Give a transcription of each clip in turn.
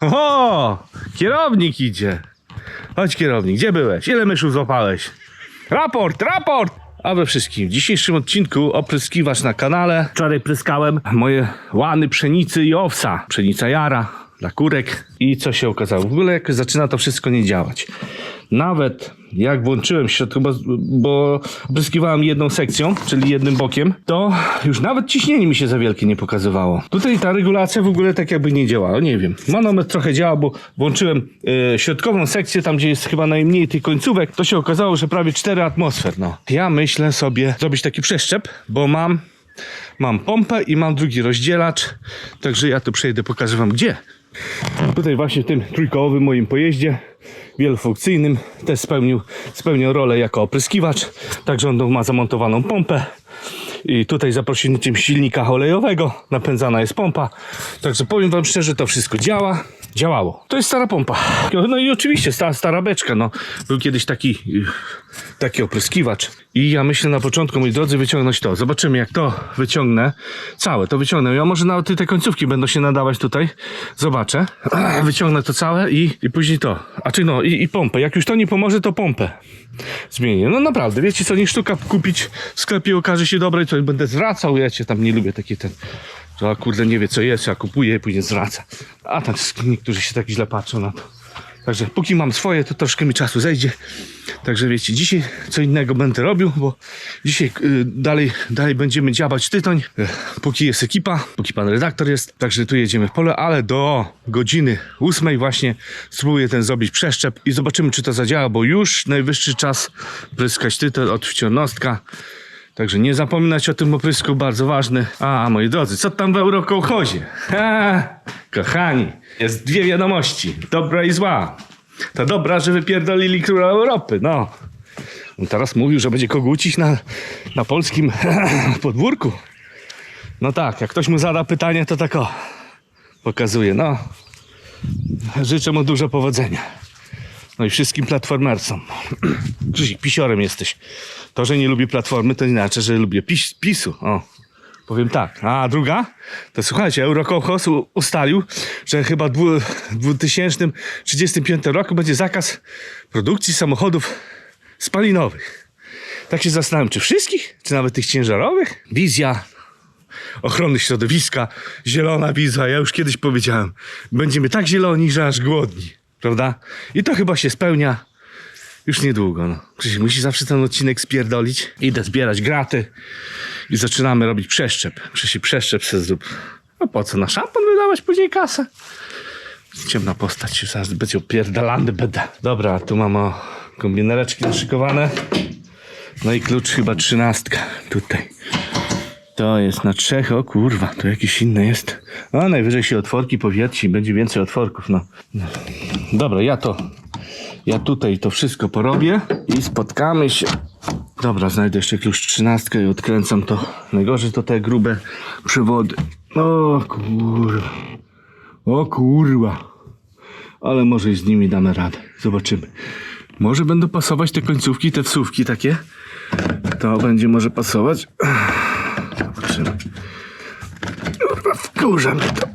O, kierownik idzie. Chodź kierownik, gdzie byłeś? Ile myszów złapałeś? Raport, raport! A we wszystkim, w dzisiejszym odcinku opryskiwacz na kanale. Wczoraj pryskałem moje łany pszenicy i owsa. Pszenica jara dla kurek. I co się okazało? W ogóle jakoś zaczyna to wszystko nie działać. Nawet jak włączyłem bo, bo opryskiwałem jedną sekcją, czyli jednym bokiem, to już nawet ciśnienie mi się za wielkie nie pokazywało. Tutaj ta regulacja w ogóle tak jakby nie działała, nie wiem. Manometr trochę działa, bo włączyłem e, środkową sekcję, tam gdzie jest chyba najmniej tych końcówek, to się okazało, że prawie 4 atmosfer, no. Ja myślę sobie zrobić taki przeszczep, bo mam mam pompę i mam drugi rozdzielacz, także ja tu przejdę, pokażę wam gdzie. Tutaj właśnie w tym trójkołowym moim pojeździe wielofunkcyjnym też spełnił, spełnił rolę jako opryskiwacz, także on ma zamontowaną pompę. I tutaj za pośrednictwem silnika olejowego napędzana jest pompa, także powiem wam szczerze, to wszystko działa, działało. To jest stara pompa. No i oczywiście stara, stara beczka, no. Był kiedyś taki, taki opryskiwacz i ja myślę na początku, moi drodzy, wyciągnąć to. Zobaczymy jak to wyciągnę. Całe to wyciągnę. Ja może nawet te końcówki będą się nadawać tutaj. Zobaczę. Wyciągnę to całe i, i później to. A czy no, i, i pompę. Jak już to nie pomoże, to pompę zmienię. No naprawdę, wiecie co, nie sztuka kupić w sklepie okaże się dobre, to będę zwracał. Ja cię tam nie lubię takie ten, że kurde nie wie co jest, ja kupuję później zwraca. A tam niektórzy się tak źle patrzą na to. Także póki mam swoje, to troszkę mi czasu zejdzie. Także wiecie, dzisiaj co innego będę robił, bo dzisiaj y, dalej, dalej będziemy działać tytoń, y, póki jest ekipa, póki pan redaktor jest. Także tu jedziemy w pole, ale do godziny ósmej właśnie spróbuję ten zrobić przeszczep i zobaczymy, czy to zadziała, bo już najwyższy czas pryskać tytoń od wciornostka. Także nie zapominać o tym oprysku, bardzo ważny. A, moi drodzy, co tam w Eurokołchozie? Ha, kochani, jest dwie wiadomości, dobra i zła. To dobra, że wypierdolili króla Europy, no. On teraz mówił, że będzie kogucić na, na polskim podwórku. No tak, jak ktoś mu zada pytanie, to tak o, pokazuje, no. Życzę mu dużo powodzenia. No i wszystkim platformercom. Krzysiek, pisiorem jesteś. To, że nie lubię platformy, to nie znaczy, że lubię pis, PiSu. O, powiem tak. A druga? To słuchajcie, Eurokołchos u- ustalił, że chyba w dwu- 2035 roku będzie zakaz produkcji samochodów spalinowych. Tak się zastanawiam, czy wszystkich, czy nawet tych ciężarowych? Wizja ochrony środowiska, zielona wizja, ja już kiedyś powiedziałem, będziemy tak zieloni, że aż głodni, prawda? I to chyba się spełnia już niedługo. No. Krzysiek musi zawsze ten odcinek spierdolić. Idę zbierać graty i zaczynamy robić przeszczep. Krzysiek, przeszczep se zrób. No po co, na szampon wydawać później kasę? Ciemna postać, zaraz będzie opierdalany będę. Dobra, tu mam o kombinereczki naszykowane. No i klucz chyba trzynastka tutaj. To jest na trzech, o kurwa, to jakieś inne jest. No najwyżej się otworki powierci będzie więcej otworków, no. no. Dobra, ja to, ja tutaj to wszystko porobię i spotkamy się. Dobra, znajdę jeszcze klucz trzynastkę i odkręcam to. Najgorzej to te grube przewody. O kurwa. O kurwa. Ale może i z nimi damy radę. Zobaczymy. Może będą pasować te końcówki, te wsówki takie. To będzie może pasować. Zobaczymy. Wkurza mnie to.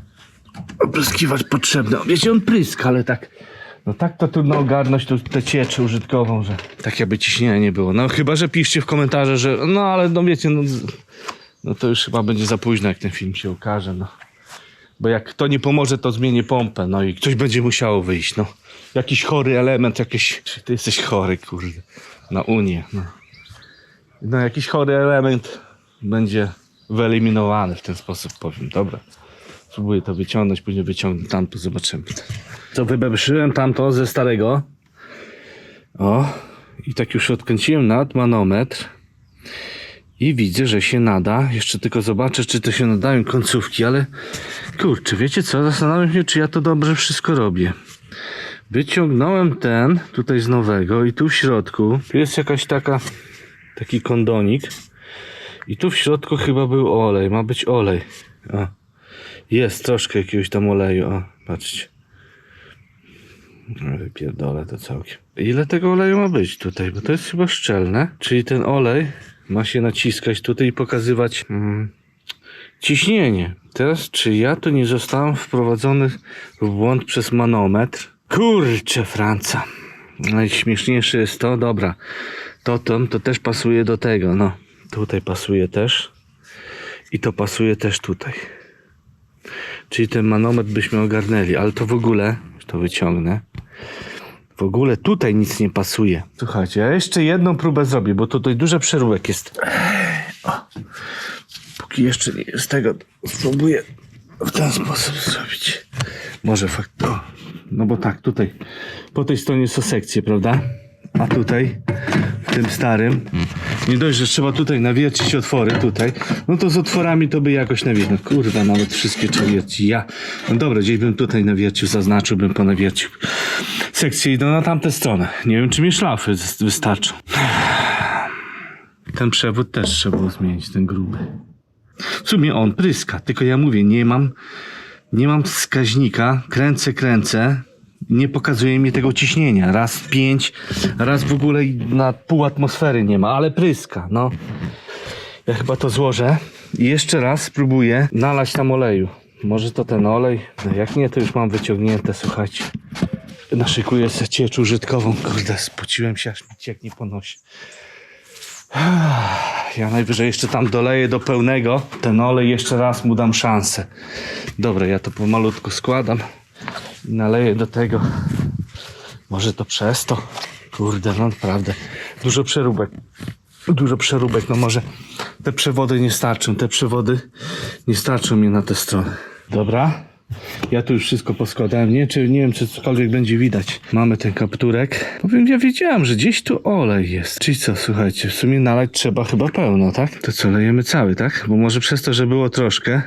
Opryskiwać potrzebne. Wiecie, on pryska, ale tak... No tak to trudno ogarnąć tu tę cieczę użytkową, że tak jakby ciśnienia nie było. No chyba, że piszcie w komentarze, że no ale no wiecie, no, no to już chyba będzie za późno, jak ten film się ukaże, no. Bo jak to nie pomoże, to zmienię pompę, no i ktoś będzie musiało wyjść, no. Jakiś chory element, jakieś... Ty jesteś chory, kurde. Na Unię, no. No jakiś chory element będzie wyeliminowany w ten sposób, powiem. Dobra. Spróbuję to wyciągnąć, później wyciągnę tamto, zobaczymy. Co wybebszyłem tamto ze starego. O, i tak już odkręciłem nad manometr. I widzę, że się nada. Jeszcze tylko zobaczę, czy to się nadają końcówki, ale kurczę, wiecie co? Zastanawiam się, czy ja to dobrze wszystko robię. Wyciągnąłem ten tutaj z nowego i tu w środku jest jakaś taka taki kondonik i tu w środku chyba był olej, ma być olej. O. Jest troszkę jakiegoś tam oleju, o, patrzcie. Wypierdolę to całkiem. Ile tego oleju ma być tutaj? Bo to jest chyba szczelne. Czyli ten olej ma się naciskać tutaj i pokazywać mm, ciśnienie. Teraz, czy ja tu nie zostałem wprowadzony w błąd przez manometr? Kurczę, Franca. Najśmieszniejsze jest to, dobra, to, to, to też pasuje do tego, no. Tutaj pasuje też. I to pasuje też tutaj. Czyli ten manometr byśmy ogarnęli, ale to w ogóle, to wyciągnę. W ogóle tutaj nic nie pasuje. Słuchajcie, ja jeszcze jedną próbę zrobię, bo tutaj duży przeróbek jest. O. Póki jeszcze nie jest tego, spróbuję w ten sposób zrobić. Może fakt. O. No bo tak, tutaj po tej stronie są sekcje, prawda? A tutaj, tym starym, nie dość, że trzeba tutaj nawiercić otwory, tutaj, no to z otworami to by jakoś nawiercił. No kurwa, nawet wszystkie trzeba. Ja, no dobra, gdzieś bym tutaj nawiercił, zaznaczyłbym, ponawiercił. Sekcje idą na tamtę stronę. Nie wiem, czy mi szlafy wystarczą. Ten przewód też trzeba było zmienić, ten gruby. W sumie on pryska, tylko ja mówię, nie mam, nie mam wskaźnika, kręcę, kręcę, nie pokazuje mi tego ciśnienia. Raz pięć, raz w ogóle na pół atmosfery nie ma, ale pryska, no. Ja chyba to złożę i jeszcze raz spróbuję nalać tam oleju. Może to ten olej, no jak nie, to już mam wyciągnięte, słuchajcie. Naszykuję sobie ciecz użytkową, kurde, spociłem się, aż mi cieknie po nosie. Ja najwyżej jeszcze tam doleję do pełnego ten olej, jeszcze raz mu dam szansę. Dobra, ja to pomalutku składam i naleję do tego. Może to przez to. Kurde, no naprawdę. Dużo przeróbek. Dużo przeróbek, no może te przewody nie starczą. Te przewody nie starczą mi na tę stronę. Dobra. Ja tu już wszystko poskładałem. Nie, czy, nie wiem, czy cokolwiek będzie widać. Mamy ten kapturek. Powiem, ja wiedziałem, że gdzieś tu olej jest. Czyli co, słuchajcie, w sumie nalać trzeba chyba pełno, tak? To co, lejemy cały, tak? Bo może przez to, że było troszkę,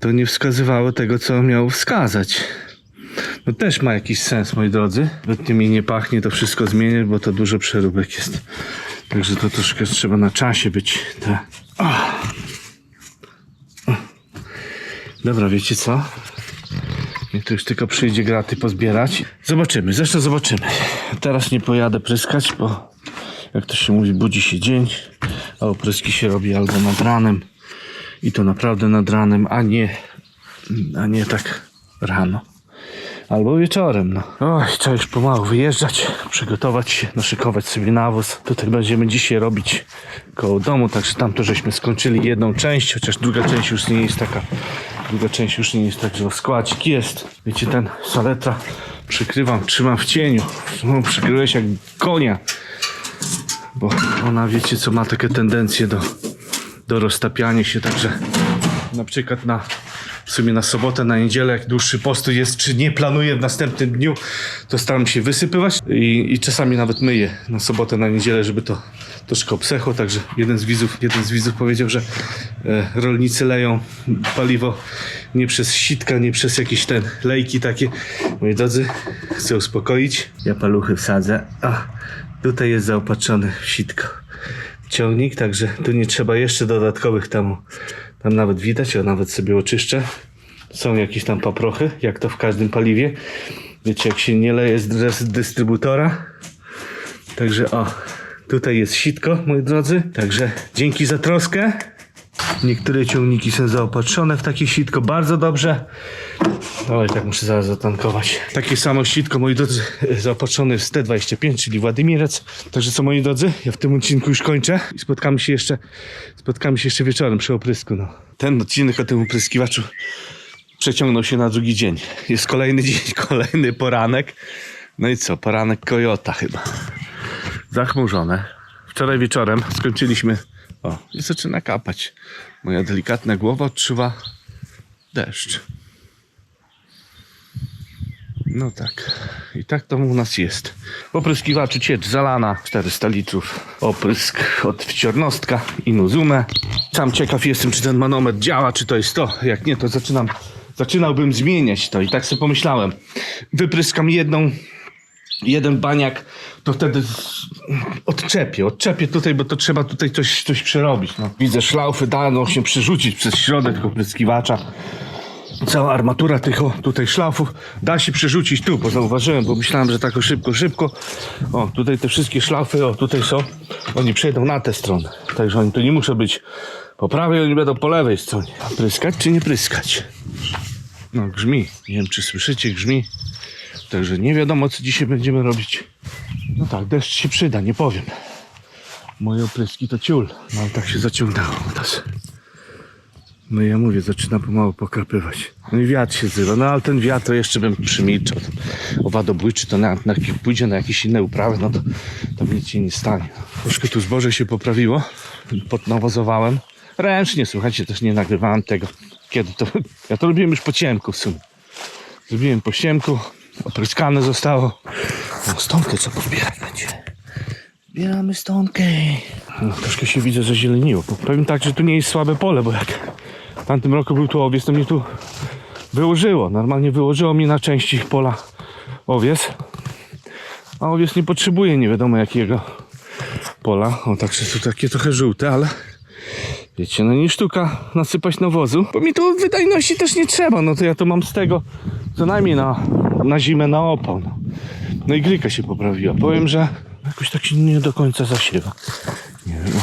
to nie wskazywało tego, co miało wskazać. No też ma jakiś sens, moi drodzy. Zbytnio mi nie pachnie to wszystko zmieniać, bo to dużo przeróbek jest. Także to troszkę trzeba na czasie być. Dobra, wiecie co? Niech to już tylko przyjdzie graty pozbierać. Zobaczymy, zresztą zobaczymy. Teraz nie pojadę pryskać, bo jak to się mówi, budzi się dzień, a opryski się robi albo nad ranem i to naprawdę nad ranem, a nie, a nie tak rano. Albo wieczorem, no. Oj, trzeba już pomału wyjeżdżać, przygotować się, naszykować sobie nawóz. Tutaj będziemy dzisiaj robić koło domu, także tam to żeśmy skończyli jedną część, chociaż druga część już nie jest taka, druga część już nie jest tak, że składzik jest. Wiecie, ten saletra przykrywam, trzymam w cieniu. No, przykryłeś jak konia, bo ona, wiecie co, ma takie tendencje do, do roztapiania się, także na przykład na w sumie na sobotę, na niedzielę, jak dłuższy postój jest, czy nie planuję w następnym dniu, to staram się wysypywać i, i czasami nawet myję na sobotę, na niedzielę, żeby to troszkę obsechło, także jeden z widzów, jeden z widzów powiedział, że e, rolnicy leją paliwo nie przez sitka, nie przez jakieś ten lejki takie. Moi drodzy, chcę uspokoić. Ja paluchy wsadzę. A, tutaj jest zaopatrzony sitko ciągnik, także tu nie trzeba jeszcze dodatkowych tam, tam nawet widać, ja nawet sobie oczyszczę. Są jakieś tam paprochy, jak to w każdym paliwie. Wiecie, jak się nie leje z dystrybutora. Także o, tutaj jest sitko, moi drodzy. Także dzięki za troskę. Niektóre ciągniki są zaopatrzone w takie sitko bardzo dobrze. Oj, tak muszę zaraz zatankować. Takie samo sitko, moi drodzy, zaopatrzone w ST25, czyli Władimirec. Także co, moi drodzy, ja w tym odcinku już kończę i spotkamy się jeszcze, spotkamy się jeszcze wieczorem przy oprysku. No. Ten odcinek o tym opryskiwaczu przeciągnął się na drugi dzień. Jest kolejny dzień, kolejny poranek. No i co, poranek Kojota chyba. Zachmurzone. Wczoraj wieczorem skończyliśmy. O, i zaczyna kapać. Moja delikatna głowa odczuwa deszcz. No tak. I tak to u nas jest. W opryskiwaczu ciecz zalana, 400 litrów. Oprysk od wciornostka i Nuzumę. Sam ciekaw jestem, czy ten manometr działa, czy to jest to. Jak nie, to zaczynam, zaczynałbym zmieniać to. I tak sobie pomyślałem. Wypryskam jedną, jeden baniak, to wtedy odczepię, odczepię tutaj, bo to trzeba tutaj coś, coś przerobić. No. Widzę szlaufy, dano się przerzucić przez środek opryskiwacza. Cała armatura tych o, tutaj szlafów da się przerzucić tu, bo zauważyłem, bo myślałem, że tak szybko, szybko. O, tutaj te wszystkie szlafy, o, tutaj są, oni przejdą na tę stronę. Także oni tu nie muszą być Po prawej oni będą po lewej stronie. A Pryskać czy nie pryskać? No grzmi. Nie wiem czy słyszycie, grzmi. Także nie wiadomo co dzisiaj będziemy robić. No tak, deszcz się przyda, nie powiem. Moje opryski to ciul. No ale tak się zaciągnęło teraz. No ja mówię, zaczyna pomału pokrapywać. No i wiatr się zrywa, no ale ten wiatr jeszcze bym przymilczał. Owadobójczy to na, na, pójdzie na jakieś inne uprawy, no to tam nic się nie stanie. Troszkę tu zboże się poprawiło, podnawozowałem. Ręcznie, słuchajcie, też nie nagrywałem tego. Kiedy to, ja to robiłem już po ciemku w sumie. Zrobiłem po ciemku, opryskane zostało. No stonkę co pozbierać będzie. Zbieramy stonkę. No, troszkę się widzę zazieleniło. Powiem tak, że tu nie jest słabe pole, bo jak w tamtym roku był tu owiec, to mnie tu wyłożyło. Normalnie wyłożyło mnie na części pola owiec. A owiec nie potrzebuje nie wiadomo jakiego pola. O, także tu takie trochę żółte, ale wiecie, no nie sztuka nasypać nawozu, bo mi tu wydajności też nie trzeba. No to ja to mam z tego co najmniej na, na zimę na opał. No. no i glika się poprawiła. Powiem, że jakoś tak się nie do końca zasiewa. Nie wiem. no.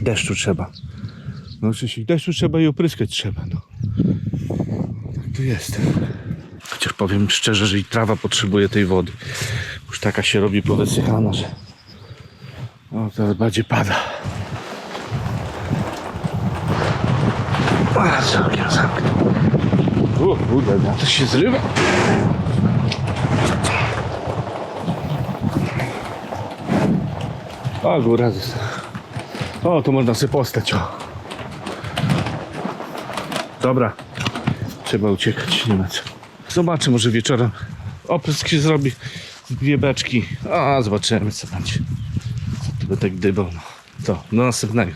Deszczu trzeba. No oczywiście deszczu trzeba i opryskać trzeba. No. Tak to jest. Chociaż powiem szczerze, że i trawa potrzebuje tej wody. Już taka się robi powysychana, że o, teraz bardziej pada. A, całkiem zamknę. O, kurde, no to się zrywa. O, góra. jest- O, tu można sobie postać, o. Dobra. Trzeba uciekać, nie ma co. Zobaczę, może wieczorem oprysk się zrobi. Dwie beczki. A, zobaczymy, co będzie. Będę gdybał. No. To, do następnego.